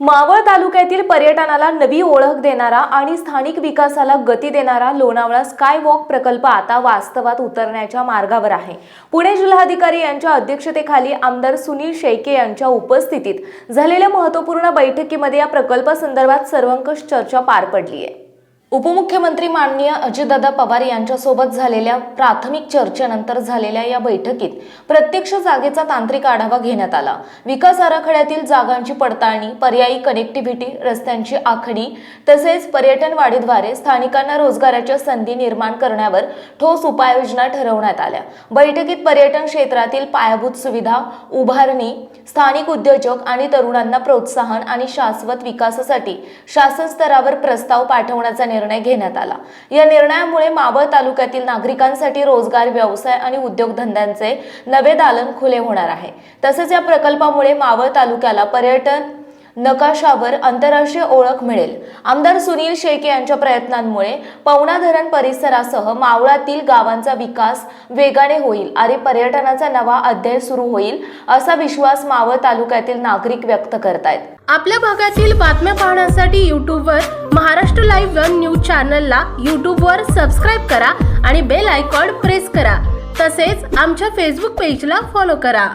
मावळ तालुक्यातील पर्यटनाला नवी ओळख देणारा आणि स्थानिक विकासाला गती देणारा लोणावळा स्काय वॉक प्रकल्प आता वास्तवात उतरण्याच्या मार्गावर आहे. पुणे जिल्हाधिकारी यांच्या अध्यक्षतेखाली आमदार सुनील शेळके यांच्या उपस्थितीत झालेल्या महत्त्वपूर्ण बैठकीमध्ये या प्रकल्पासंदर्भात सर्वंकष चर्चा पार पडली आहे. उपमुख्यमंत्री माननीय अजितदादा पवार यांच्यासोबत झालेल्या प्राथमिक चर्चेनंतर झालेल्या या बैठकीत प्रत्यक्ष जागेचा तांत्रिक आढावा घेण्यात आला. विकास आराखड्यातील जागांची पडताळणी पर्यायी कनेक्टिव्हिटी रस्त्यांची आखणी तसेच पर्यटन वाढीद्वारे स्थानिकांना रोजगाराच्या संधी निर्माण करण्यावर ठोस उपाययोजना ठरवण्यात आल्या. बैठकीत पर्यटन क्षेत्रातील पायाभूत सुविधा उभारणी स्थानिक उद्योजक आणि तरुणांना प्रोत्साहन आणि शाश्वत विकासासाठी शासन स्तरावर प्रस्ताव पाठवण्याचा निर्णय निर्णय घेण्यात आला. या निर्णयामुळे मावळ तालुक्यातील नागरिकांसाठी रोजगार व्यवसाय आणि उद्योगधंद्यांचे नवे दालन खुले होणार आहे. तसेच या प्रकल्पामुळे मावळ तालुक्याला पर्यटन नकाशावर आंतरराष्ट्रीय ओळख मिळेल. आमदार सुनील शेळके यांच्या प्रयत्नांमुळे पवना धरण परिसरासह मावळातील गावांचा विकास वेगाने होईल. आणि पर्यटनाचा नवा अध्याय सुरू होईल असा विश्वास मावळ तालुक्यातील नागरिक व्यक्त करतायत. आपल्या भागातील बातम्या पाहण्यासाठी यूट्यूबवर महाराष्ट्र लाईव्ह वन न्यूज चॅनलला यूट्यूबवर सबस्क्राईब करा आणि बेल आयकॉन प्रेस करा. तसेच आमच्या फेसबुक पेजला फॉलो करा.